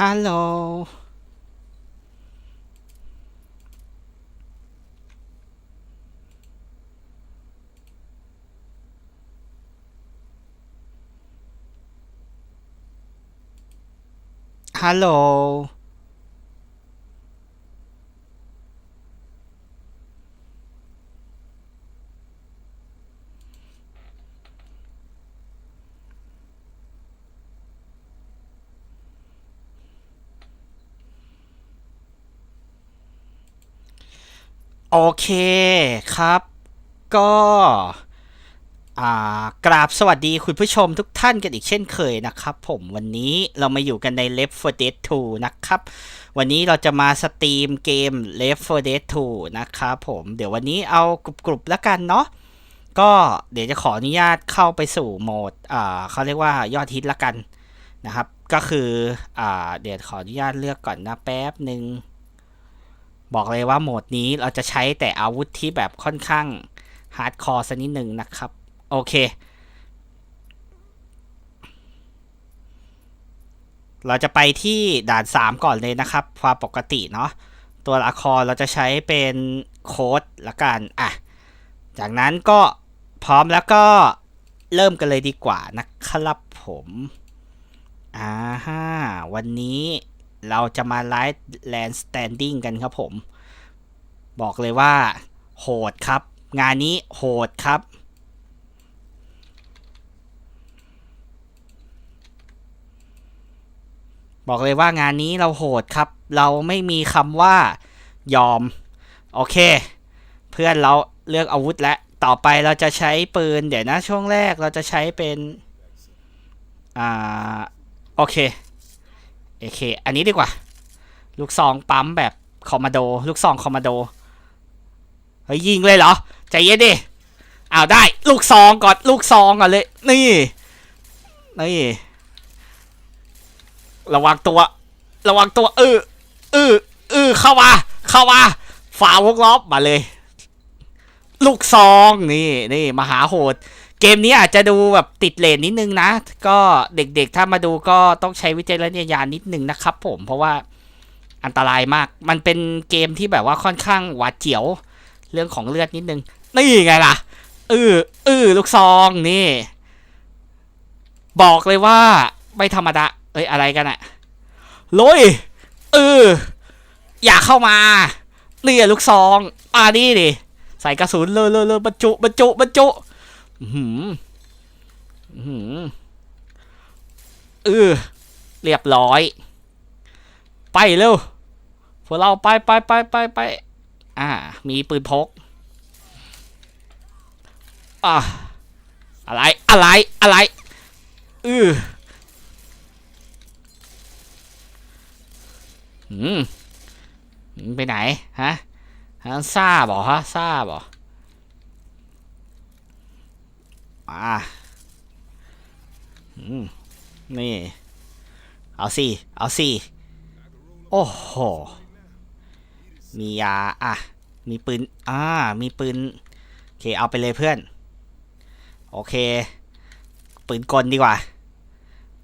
ฮัล โอเคครับ ก็อากราบสวัสดีคุณผู้ชมทุกท่านกันอีกเช่นเคยนะครับ ผมวันนี้เรามาอยู่กันใน Left 4 Dead 2 นะครับ วันนี้เราจะมาสตรีมเกม Left 4 Dead 2 นะครับผมเดี๋ยววันนี้เอากรุบๆแล้วกันเนาะก็เดี๋ยวจะขออนุญาตเข้าไปสู่โหมดอ่าเขาเรียกว่ายอดฮิตละกันนะครับ ก็คืออ่าเดี๋ยวขออนุญาตเลือกก่อนนะแป๊บหนึ่ง บอกเลยว่าโหมดนี้เราจะใช้แต่อาวุธที่แบบค่อนข้างฮาร์ดคอร์สักนิดหนึ่งนะครับ โอเค เราจะไปที่ด่าน 3 ก่อนเลยนะครับ ความปกติเนาะตัวละครเราจะใช้เป็นโค้ดละกัน อะ จากนั้นก็พร้อมแล้วก็เริ่มกันเลยดีกว่านะครับผม อ่าฮะวันนี้ เราจะมาไลฟ์แลนด์สแตนดิ้งกันครับผม บอกเลยว่า โหดครับ งานนี้โหดครับ บอกเลยว่างานนี้เราโหดครับ เราไม่มีคำว่ายอม โอเค เพื่อนเราเลือกอาวุธแล้วต่อไปเราจะใช้ปืน เดี๋ยวนะช่วงแรกเราจะใช้เป็น อ่า โอเค โอเคอันนี้ดีกว่า ลูกซองปั๊มแบบคอมมานโด ลูกซองคอมมานโด เฮ้ยยิงเลยเหรอ ใจเย็นดิอ้าวได้ ลูกซองก่อน ลูกซองก่อนเลย นี่ นี่ ระวังตัว ระวังตัว เออเออเออเข้ามา เข้ามาฝ่าวงล้อมมาเลย ลูกซอง นี่ นี่ มหาโหด เกมนี้อาจจะดูแบบติดเลนนิดนึงนะ ก็เด็กๆถ้ามาดูก็ต้องใช้วิจารณญาณนิดนึงนะครับผมเพราะว่าอันตรายมาก มันเป็นเกมที่แบบว่าค่อนข้างหวาดเจียว เรื่องของเลือดนิดนึง นี่ไงล่ะเออเอลูกซองนี่ บอกเลยว่า ไม่ธรรมดา เอ้ยอะไรกันอะลุยเอออย่าเข้ามาเนี่อะลูกซองอ่านี่ดิใส่กระสุนเลยเลยเลยบรรจุบรรจุบรรจุ หืมหืมเออเรียบร้อย ไปเร็ว พวกเราไปไปไปไปไปอ่า มีปืนพก อ่าอะไร อะไร อะไรเอออืมอืม ไปไหน ฮะ ฮะซาบอฮะซาบอ มาอืมนี่ เอาสิ เอาสิ โอ้โห มียา อะ มีปืน อ่า มีปืน โอเค เอาไปเลยเพื่อน โอเค ปืนกลดีกว่า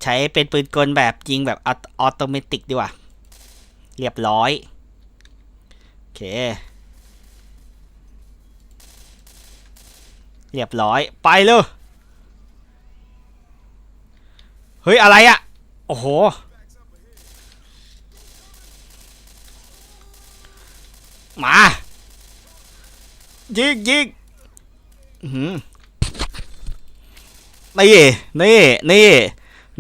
ใช้เป็นปืนกลแบบยิงแบบออโตเมติกดีกว่า เรียบร้อย โอเค เรียบร้อย ไปเลย เฮ้ย อะไรอะโอ้โห มา ยิงยิงหือนี่ นี่ นี่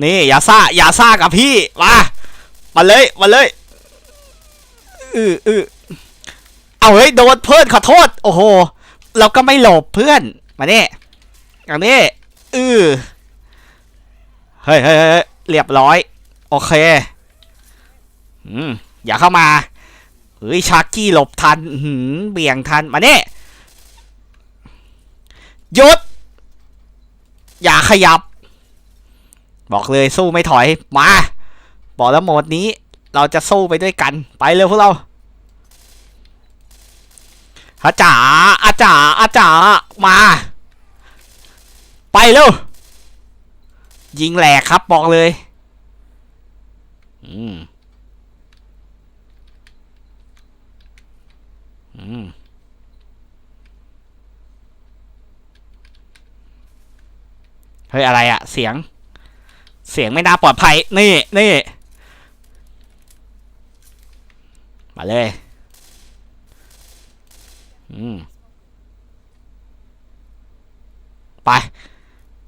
นี่ อย่าซ่า อย่าซ่ากับพี่ มา มาเลย มาเลย อืออือเอาเฮ้ย โดนเพื่อนขอโทษ โอ้โห เราก็ไม่หลบเพื่อน มาเนี่ยอันนี้ อือ เฮ้ยเฮ้ยเรียบร้อย โอเค อืม อย่าเข้ามา เฮ้ย ชาร์กี้หลบทันหืมเบี่ยงทัน มาเนี่ยหยุดอย่าขยับ บอกเลยสู้ไม่ถอย มา บอกแล้วโหมดนี้ เราจะสู้ไปด้วยกัน ไปเลยพวกเราอาจ๋าอาจ๋าอาจ๋ามา ไปเร็ว ยิงแหลกครับบอกเลย อืม อืม เฮ้ย อะไรอะเสียง เสียงไม่น่าปลอดภัย นี่ นี่ มาเลย อืม ไป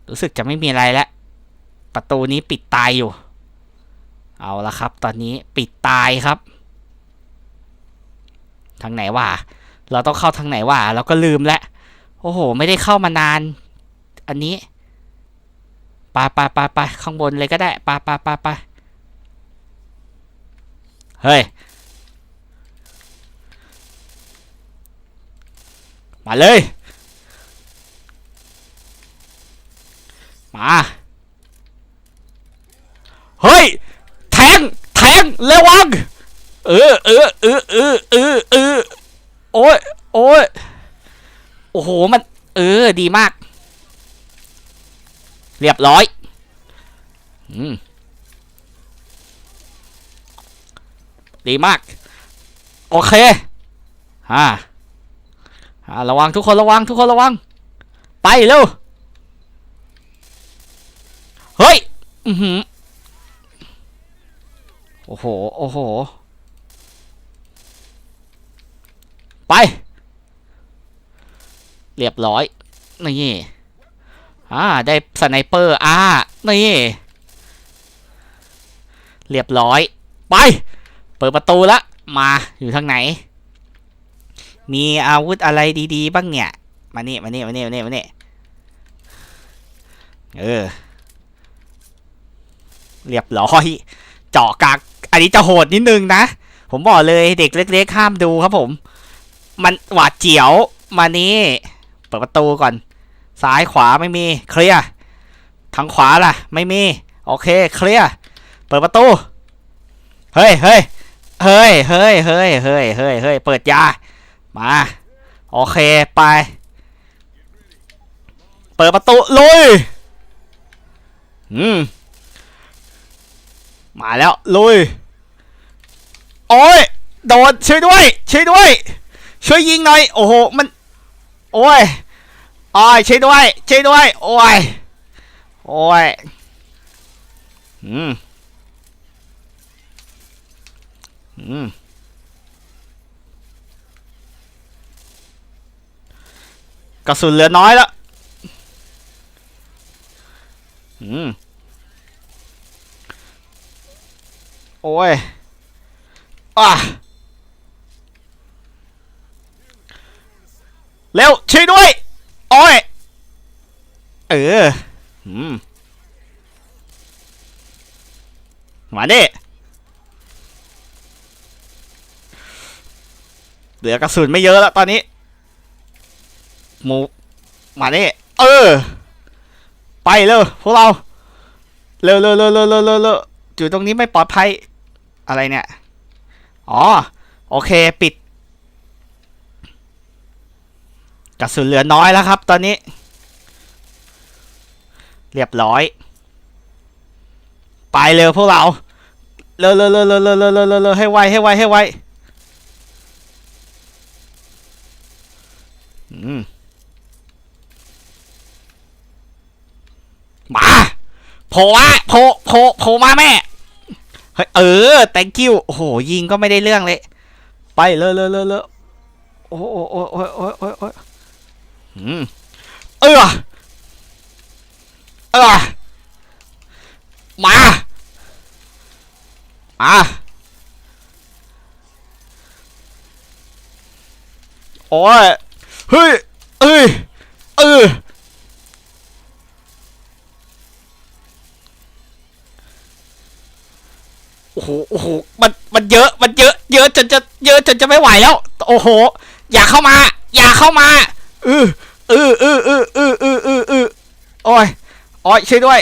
รู้สึกจะไม่มีอะไรแล้ว ประตูนี้ปิดตายอยู่ เอาละครับ ตอนนี้ปิดตายครับ ทางไหนวะเราต้องเข้าทางไหนวะเราก็ลืมแล้วโอ้โห ไม่ได้เข้ามานาน อันนี้ปไปไปไปข้างบนเลยก็ได้ไปไปไปไปเฮ้ย มาเลย มา เฮ้ย แทง แทงระวัง เออเออเออเออเออเออโอ้ยโอ้ยโอ้โห มัน เออ ดีมาก เรียบร้อย อืม ดีมาก โอเคฮ่าอ่าระวังทุกคนระวังทุกคนระวัง ไปเร็ว เฮ้ย อือหือ โอ้โห โอ้โห ไป เรียบร้อย นี่ อ่า ได้สไนเปอร์ อ่า นี่ เรียบร้อย ไป เปิดประตูละ มา อยู่ทางไหน มีอาวุธอะไรดีๆ บ้างเนี่ย มานี่ มานี่ มานี่ มานี่ มานี่ เออ เรียบร้อย จาะกากอันนี้จะโหดนิดนึงนะ ผมบอกเลยเด็กเล็กๆห้ามดูครับผม มันหวาดเจียวมานี่เปิดประตูก่อน ซ้ายขวาไม่มีเคลียร์ทางขวาล่ะ ไม่มี โอเคเคลียร์เปิดประตู เฮ้ยเฮ้ยเฮ้ยเฮ้ยเฮ้ยเฮ้ยเฮ้ยเฮ้ยเปิดยา มา โอเคไป เปิดประตูลุยอืม มาแล้วลุยโอ้ยโดนช่วยด้วย ช่วยด้วย ช่วยยิงหน่อย โอ้โห มัน โอ้ยโอ้ยช่วยด้วย ช่วยด้วย โอ้ย โอ้ย อืม อืม กระสุนเหลือน้อยแล้ว อืม โอ้ยอะเร็วช่วยด้วยโอ้ยเอออืมมาดิเหลือกระสุนไม่เยอะแล้วตอนนี้หมูมาดิเออ ไปเร็วพวกเรา เร็วเร็วเร็วเร็วเร็วเร็วเร็วอยู่ตรงนี้ไม่ปลอดภัย อะไรเนี่ย อ๋อ โอเคปิด กระสุนเหลือน้อยแล้วครับ ตอนนี้ เรียบร้อย ไปเร็วพวกเรา เร็วเร็วเร็วเร็วเร็วเร็วเร็วให้ไวให้ไวให้ไวมาโผล่ะโผล่โผล่โผล่มาแม่ เฮ้ยเออ thank you โอ้โหยิงก็ไม่ได้เรื่องเลย ไปเลยเลยเลยเลยโอ้โหโอ้โหโอ้โหโอ้โหโอ้โอ้โอืมเออเออมา มาโอ้ยเฮ้ยเอ้ยเออ หโอ้โหมันมันเยอะมันเยอะ เยอะจนจะเยอะจนจะไม่ไหวแล้ว โอ้โห อย่าเข้ามา อย่าเข้ามาออเออเออเออเออเออเออเออโอ้ยโอ้ยช่วยด้วย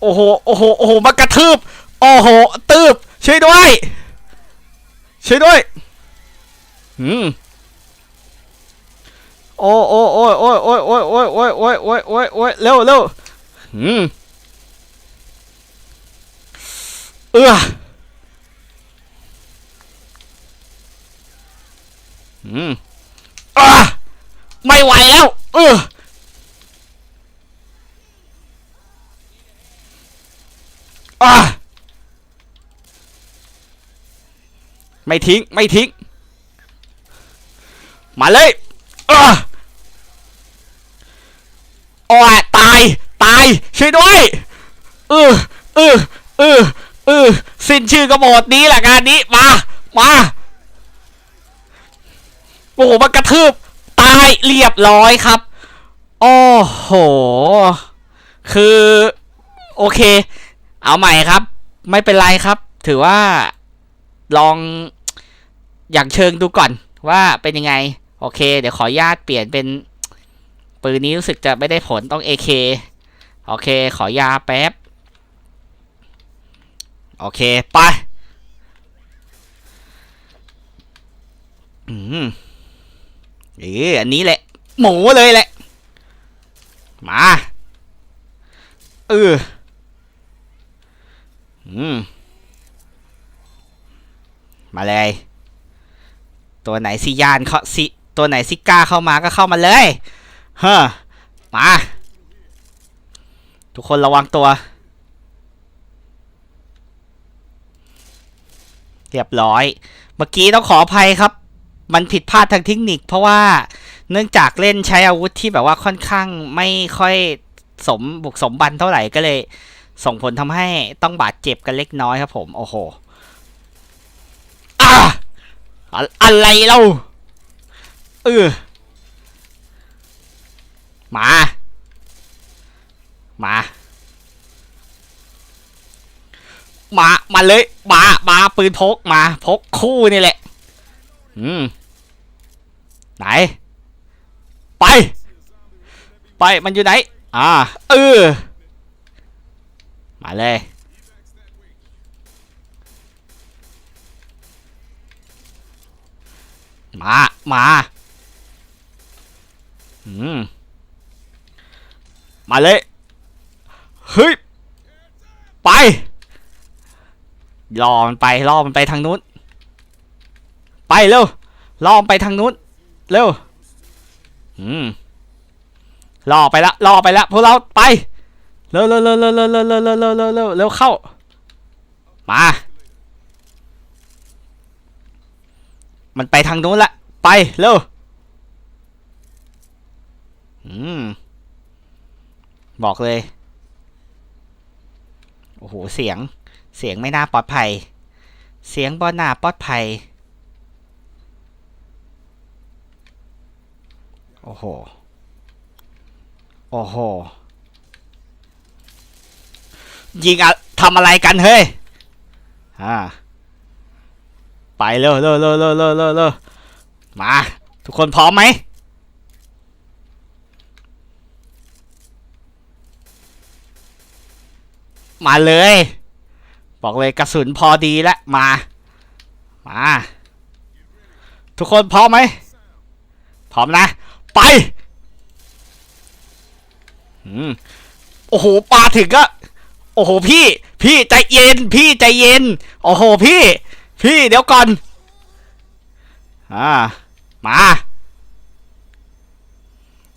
โอ้โหโอ้โหโอ้โหมากระทืบโอ้โหตืบช่วยด้วยช่วยด้วยอืมโอ้โอ้โอ้ยโอ้ยโอ้ยโอ้ยโอ้ยโอ้ยโอ้ยโอ้ยโอ้ยโอ้ยเร็วเร็วอืม เอออืมอ่ไม่ไหวแล้ว เอออะไม่ทิ้ง ไม่ทิ้ง มาเลยเออโอ้ยตาย ตาย ช่วยด้วย เออเออเออ สิ้นชื่อกระโบดนี้แหละงานนี้มา มาโอ้โหมันกระทืบตายเรียบร้อยครับ โอ้โห คือ โอเค เอาใหม่ครับ ไม่เป็นไรครับ ถือว่าลองอย่างเชิงดูก่อนว่าเป็นยังไง โอเค เดี๋ยวขออนุญาตเปลี่ยนเป็น ปืนนี้รู้สึกจะไม่ได้ผลต้อง AK โอเค ขอยาแป๊บ โอเค ไปอืมเอออันนี้แหละ หมูเลยแหละ มาเอออืมมาเลย ตัวไหนสิยานเขาสิตัวไหนสิก้าเข้ามาก็เข้ามาเลยเฮ้อมา ทุกคนระวังตัว เรียบร้อย เมื่อกี้ต้องขออภัยครับ มันผิดพลาดทางเทคนิค เพราะว่าเนื่องจากเล่นใช้อาวุธที่แบบว่าค่อนข้างไม่ค่อยสมบุกสมบันเท่าไหร่ก็เลย ส่งผลทำให้ต้องบาดเจ็บกันเล็กน้อยครับผมโอ้โหอะอะอะไรเราเออมา มา มามาเลยมามาปืนพกมาพกคู่นี่แหละ อืม ไหน ไป ไปมันอยู่ไหน อ่าเออมาเลย มามาอืม มาเลย เฮ้ย ไป รอมันไปรอมันไปทางนู้น ไปเร็วรอมไปทางนู้น เร็ว อืมรอไปละรอไปละพวกเราไปเร็วเร็วเร็วเร็วเร็วเร็วเร็วเร็วเร็วเร็วเร็วเร็วเข้า มา มันไปทางนู้นละ ไปเร็ว อืม บอกเลย โอ้โห เสียง เสียงไม่น่าปลอดภัย เสียงบอน่าปลอดภัย โอ้โห โอ้โห ยิงอะทำอะไรกันเฮ้ย อ่า ไปเร็วเร็วเร็วเร็วเร็วเร็วเร็วมา ทุกคนพร้อมไหมมาเลย บอกเลยกระสุนพอดีแล้วมา มา ทุกคนพร้อมไหมพร้อมนะ ไปอืมโอ้โหปาถึงก็โอ้โหพี่ พี่ใจเย็น พี่ใจเย็น โอ้โหพี่ พี่เดี๋ยวก่อนอ่ามา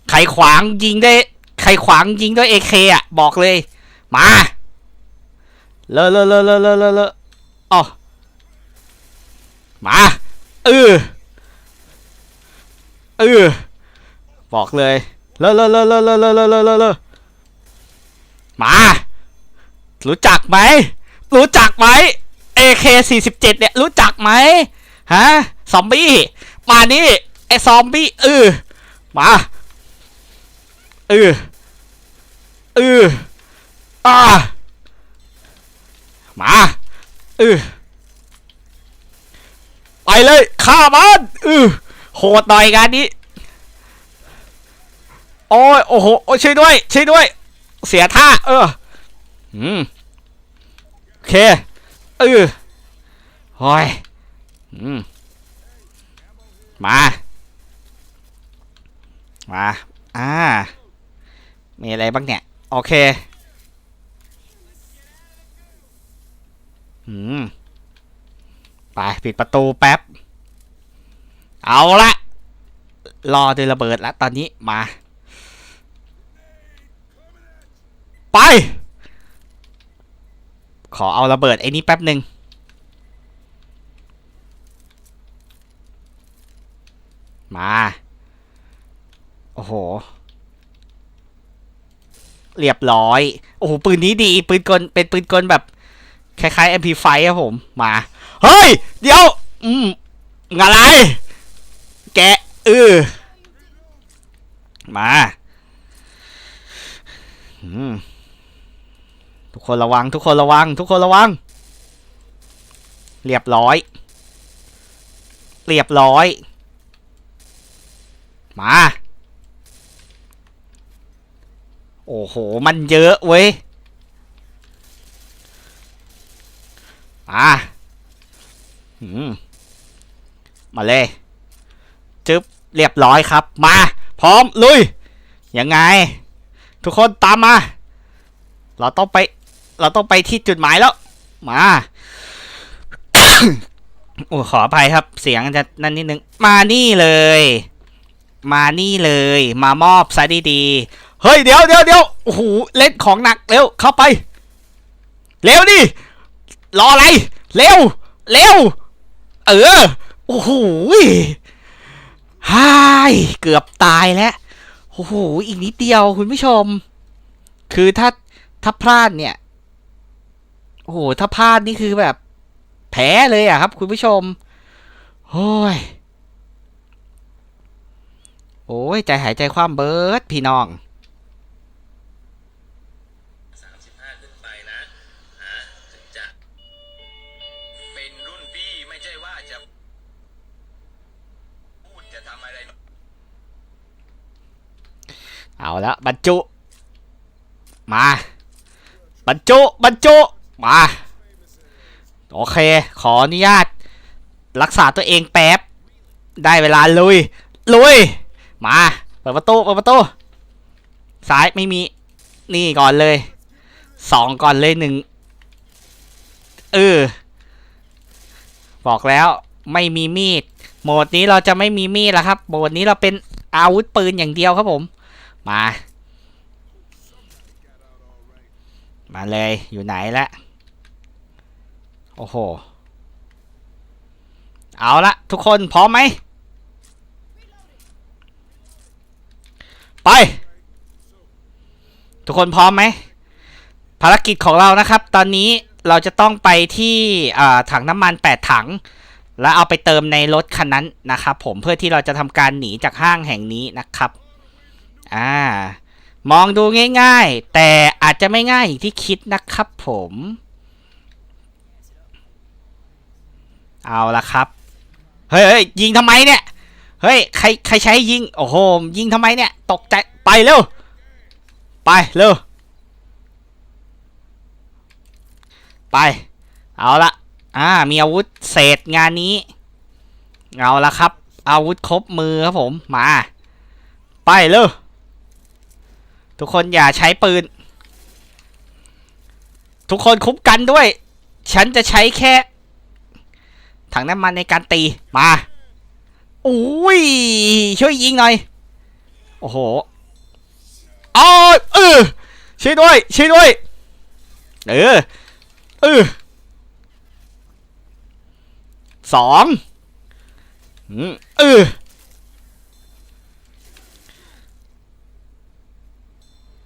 ใครขวางยิงได้ ใครขวางยิงด้วยเอเคอะ บอกเลย มา เลอะเลอะเลอะเลอะเลอะเลอะเลอะอ๋อมาเออเออบอกเลยเลอะเลอะเลอะเลอะเลอะเลอะเลอะเลอะเลอะเลอะมา รู้จักไหม รู้จักไหม AK 47 เนี่ย รู้จักไหมฮะซอมบี้ มานี่ไอซอมบี้เออมาเออเอออ่า มาเออไปเลยฆ่ามันเออโหดหน่อยงานนี้โอ้ยโอ้โหโอ้ช่วยด้วยช่วยด้วย เสียท่า เอออืมโอเคเออโอ้ยอืมมามาอ่ามีอะไรบ้างเนี่ย โอเค อืม ไปิดประตูแป๊บ เอาละรอด้วยระเบิดแล้วตอนนี้มา ไป ขอเอาระเบิดไอ้นี้แป๊บหนึ่งมา โอ้โห เรียบร้อย โอ้โห ปืนนี้ดี ปืนกล เป็นปืนกลแบบ คล้ายๆ MP5 ครับผม มา เฮ้ย เดี๋ยว อืมอะไร แกะเออมาอืมทุกคนระวัง ทุกคนระวัง ทุกคนระวัง เรียบร้อย เรียบร้อย มา โอ้โห มันเยอะเว้ย มา อืมมาเลยจึ๊บเรียบร้อยครับ มา พร้อม ลุย ยังไง ทุกคนตามมา เราต้องไป เราต้องไปที่จุดหมายแล้ว มาโอ้ขออภัยครับ เสียงจะนั่นนิดนึง มานี่เลย มานี่เลย มามอบซะดีๆเฮ้ย เดี๋ยวเดี๋ยวเดี๋ยวโอ้โหเล่นของหนักเร็วเข้าไป เร็วดิ รออะไร เร็ว เร็ว เออ โอ้โหฮ่ายเกือบตายแล้ว โอ้โห อีกนิดเดียวคุณผู้ชม คือถ้าถ้าพลาดเนี่ย โอ้โห ถ้าพลาดนี่คือแบบ แพ้เลยอะครับ คุณผู้ชม โอ้ย โอ้ย ใจหายใจความเบิร์ดพี่น้อง เอาละบรรจุ มา บรรจุบรรจุมา โอเค ขออนุญาต รักษาตัวเองแป๊บ ได้เวลาลุย ลุย มา เปิดประตูเปิดประตูซ้ายไม่มี นี่ก่อนเลย สองก่อนเลยหนึ่งเออ บอกแล้วไม่มีมีด โหมดนี้เราจะไม่มีมีดแล้วครับ โหมดนี้เราเป็นอาวุธปืนอย่างเดียวครับผม มา มาเลยอยู่ไหนละโอ้โห เอาละทุกคนพร้อมไหม ไป ทุกคนพร้อมไหม ภารกิจของเรานะครับ ตอนนี้เราจะต้องไปที่ถังน้ำมัน 8 ถัง แล้วเอาไปเติมในรถคันนั้นนะครับผมเพื่อที่เราจะทำการหนีจากห้างแห่งนี้นะครับ อ่ามองดูง่ายๆ แต่อาจจะไม่ง่ายอย่างที่คิดนะครับผม เอาละครับ เฮ้ยยยิงทำไมเนี่ย เฮ้ยใครใครใช้ยิง โอ้โห ยิงทำไมเนี่ย ตกใจ ไปเร็ว ไปเร็ว ไป เอาละอ่า มีอาวุธเศษงานนี้ เอาละครับ อาวุธครบมือครับผม มา ไปเร็ว ทุกคนอย่าใช้ปืน ทุกคนคุ้มกันด้วย ฉันจะใช้แค่ถังน้ำมันในการตีมาอุ้ยช่วยยิงหน่อย โอ้โหอ๋อเออช่วยด้วยช่วยด้วย เออเออสองอืมเออ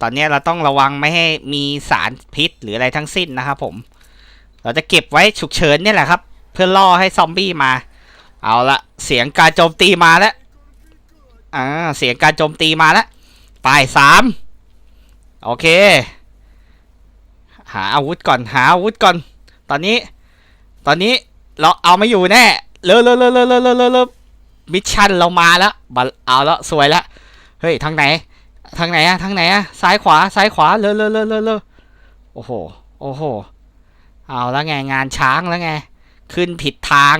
ตอนนี้เราต้องระวังไม่ให้มีสารพิษหรืออะไรทั้งสิ้นนะครับผม เราจะเก็บไว้ฉุกเฉินนี่แหละครับ เพื่อล่อให้ซอมบี้มา เอาละเสียงการโจมตีมาแล้วอ่าเสียงการโจมตีมาแล้วไปสามโอเค หาอาวุธก่อนหาอาวุธก่อน ตอนนี้ ตอนนี้เราเอาไม่อยู่แน่เลอะเลอะเลอะเลอะเลอะเลอะมิชชั่นเรามาแล้วเอาละสวยละเฮ้ยทางไหน ทางไหนอะทางไหนอะซ้ายขวาซ้ายขวาเร็วเร็วเร็วเร็วเร็วโอ้โหโอ้โหเอาแล้วไงงานช้างแล้วไง ขึ้นผิดทาง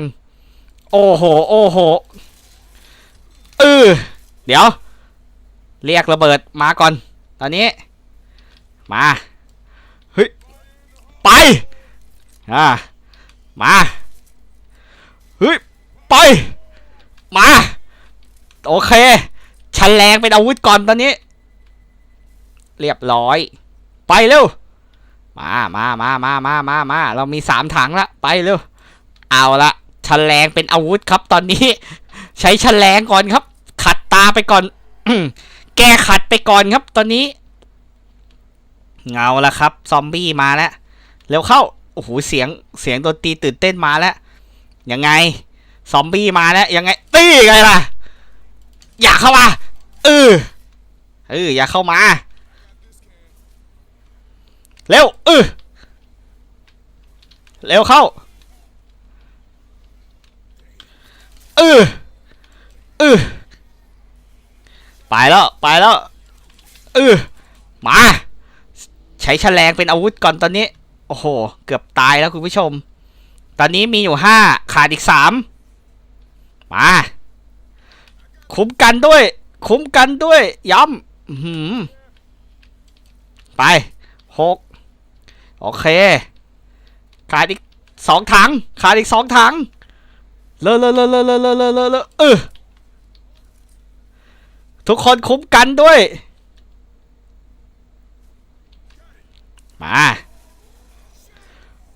โอ้โหโอ้โหเออเดี๋ยว เรียกระเบิดมาก่อน ตอนนี้ มาเฮ้ยไปอ่ามาเฮ้ยไปมา โอเคชันแรงเป็นอาวุธก่อนตอนนี้ เรียบร้อย ไปเร็ว มามามามามามามาเรามีสามถังละ ไปเร็ว เอาละชันแรงเป็นอาวุธครับตอนนี้ ใช้ชันแรงก่อนครับ ขัดตาไปก่อน แก้ขัดไปก่อนครับ ตอนนี้ เงาล้วครับ ซอมบี้มาแล้ว เร็วเข้า โอ้โห เสียง เสียงดนตรีตื่นเต้นมาแล้ว ยังไง ซอมบี้มาแล้ว ยังไง ตีไงล่ะ อยากเข้ามา เออเอออย่าเข้ามา เร็วเออเร็วเข้าเออเออไปแล้วไปแล้วเออมาใช้แฉลงเป็นอาวุธก่อนตอนนี้ โอ้โห เกือบตายแล้วคุณผู้ชม ตอนนี้มีอยู่ห้าขาดอีกสามมาคุ้มกันด้วย คุ้มกันด้วย ย้ำไปหก โอเค ขาดอีกสองถัง ขาดอีกสองถัง เลอะเลอะเลอะเลอะเลอะเลอะเลอะเลอะเอออทุกคนคุ้มกันด้วย มา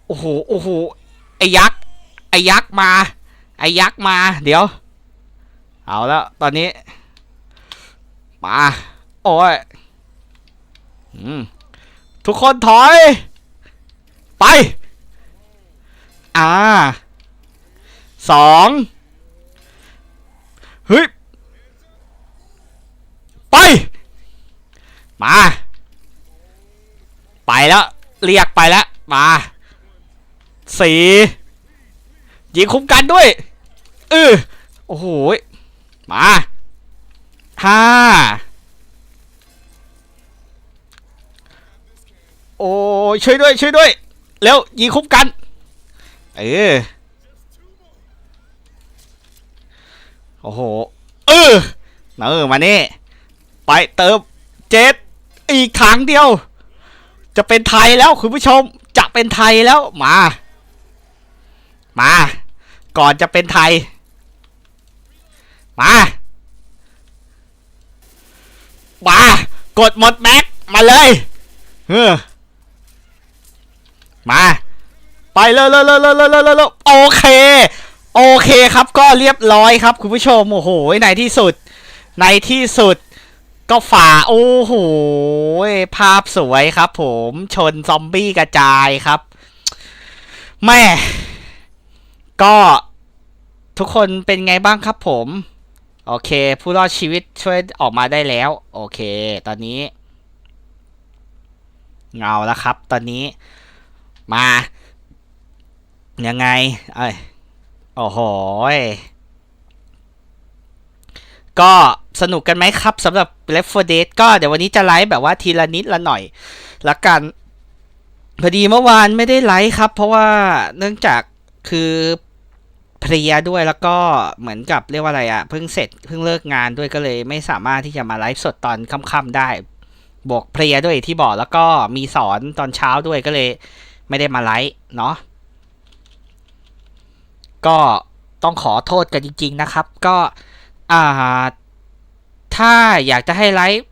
โอ้โห โอ้โห ไอ้ยักษ์ ไอ้ยักษ์มา ไอ้ยักษ์มา เดี๋ยว เอาแล้ว ตอนนี้ มา โอ้ยอืมทุกคนถอย ไป อ่าสองเฮ้ย ไป มา ไปแล้ว เรียกไปแล้ว มาสี่ยิงคุ้มกันด้วยเออโอ้โห มาห้าโอ้ยช่วยด้วย ช่วยด้วย เร็วยิงคุ้มกัน เออโอ้โห เออเออมานี่ไปเติมเจ็ดอีกถังเดียว จะเป็นไทยแล้วคุณผู้ชมจะเป็นไทยแล้วมา มา ก่อนจะเป็นไทย มา มากดหมดแม็กมาเลยเออ มา ไปเลยเลยเลยเลยเลยเลยเลยโอเค โอเคครับก็เรียบร้อยครับคุณผู้ชม โอ้โห ในที่สุด ในที่สุด ก็ฝ่า โอ้โห ภาพสวยครับผมชนซอมบี้กระจายครับ แม่ ก็ทุกคนเป็นไงบ้างครับผม โอเค ผู้รอดชีวิตช่วยออกมาได้แล้ว โอเค ตอนนี้ เงาแล้วครับ ตอนนี้ มา ยังไง เอ้ยโอ้โหก็สนุกกันไหมครับสำหรับ Left 4 Dead ก็เดี๋ยววันนี้จะไลฟ์แบบว่าทีละนิดละหน่อยละกัน พอดีเมื่อวานไม่ได้ไลฟ์ครับ เพราะว่าเนื่องจากคือเพลียด้วยแล้วก็เหมือนกับเรียกว่าอะไรอะเพิ่งเสร็จเพิ่งเลิกงานด้วยก็เลยไม่สามารถที่จะมาไลฟ์สดตอนค่ำๆได้ บวกเพลียด้วยที่บอกแล้วก็มีสอนตอนเช้าด้วยก็เลย ไม่ได้มาไลฟ์เนาะก็ต้องขอโทษกันจริง ๆ นะครับ ก็อ่าถ้าอยากจะให้ไลฟ์